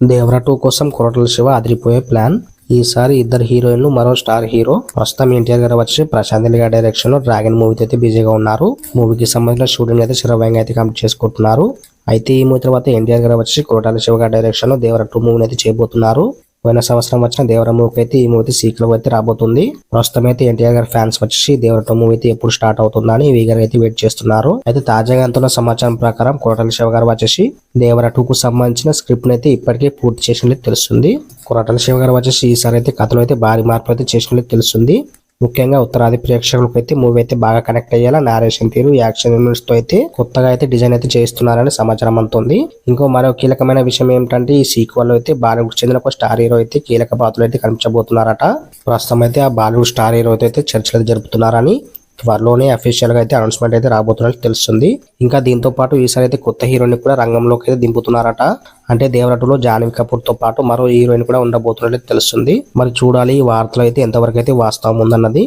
Devara two కోసం కొరటల శివ అదిరిపోయే plan. ఈసారి ఇద్దరు హీరోయిన్లు మరో స్టార్ హీరో ప్రస్తుతం ఎన్టీఆర్ గారు వచ్చి ప్రశాంత్ గారి డైరెక్షన్లో డ్రాగన్ మూవీతో అయితే బిజీగా ఉన్నారు. మూవీకి సంబంధించిన షూటింగ్ అయితే శరవేగంగా అయితే కంప్లీట్ చేసుకుంటున్నారు. అయితే ఈ మూవీ తర్వాత ఎన్టీఆర్ గారు వచ్చి కొరటాల శివ గారి డైరెక్షన్లో దేవర టూ మూవీని అయితే చేయబోతున్నారు. పోయిన సంవత్సరం వచ్చిన దేవర మూవీకి అయితే ఈ మూవీ సీక్వెల్ అయితే రాబోతుంది. ప్రస్తుతం అయితే ఎన్టీఆర్ గారి ఫ్యాన్స్ వచ్చేసి దేవర మూవీ అయితే ఎప్పుడు స్టార్ట్ అవుతుందని వీగర్ అయితే వెయిట్ చేస్తున్నారు. అయితే తాజాగా అంత సమాచారం ప్రకారం కొరటల శివ గారు వచ్చేసి దేవర టూ కు సంబంధించిన స్క్రిప్ట్ అయితే ఇప్పటికే పూర్తి చేసినట్లు తెలుస్తుంది. కొరటల శివ గారు వచ్చేసి ఈసారి అయితే కథలో అయితే భారీ మార్పు అయితే చేసినట్లు తెలుస్తుంది. ముఖ్యంగా ఉత్తరాది ప్రేక్షకులకు అయితే మూవీ అయితే బాగా కనెక్ట్ అయ్యేలా నారేషన్ తీరు యాక్షన్ యూనిట్స్తో అయితే కొత్తగా అయితే డిజైన్ అయితే చేస్తున్నారని సమాచారం అందుతుంది. ఇంకో మరో కీలకమైన విషయం ఏమిటంటే ఈ సీక్వెల్లో అయితే బాలీవుడ్ చెందిన ఒక స్టార్ హీరో అయితే కీలక పాత్రలు అయితే కనిపించబోతున్నారట. ప్రస్తుతం అయితే ఆ బాలీవుడ్ స్టార్ హీరో అయితే చర్చలు అయితే జరుపుతున్నారని త్వరలోనే అఫీషియల్గా అయితే అనౌన్స్మెంట్ అయితే రాబోతున్నట్టు తెలుస్తుంది. ఇంకా దీంతో పాటు ఈసారి అయితే కొత్త హీరోయిన్ కూడా రంగంలోకి అయితే దింపుతున్నారట. అంటే దేవరటులో జాన్వి కపూర్తో పాటు మరో హీరోయిన్ కూడా ఉండబోతున్నట్టు తెలుస్తుంది. మరి చూడాలి ఈ వార్తలు అయితే ఎంతవరకు అయితే వాస్తవం ఉందన్నది.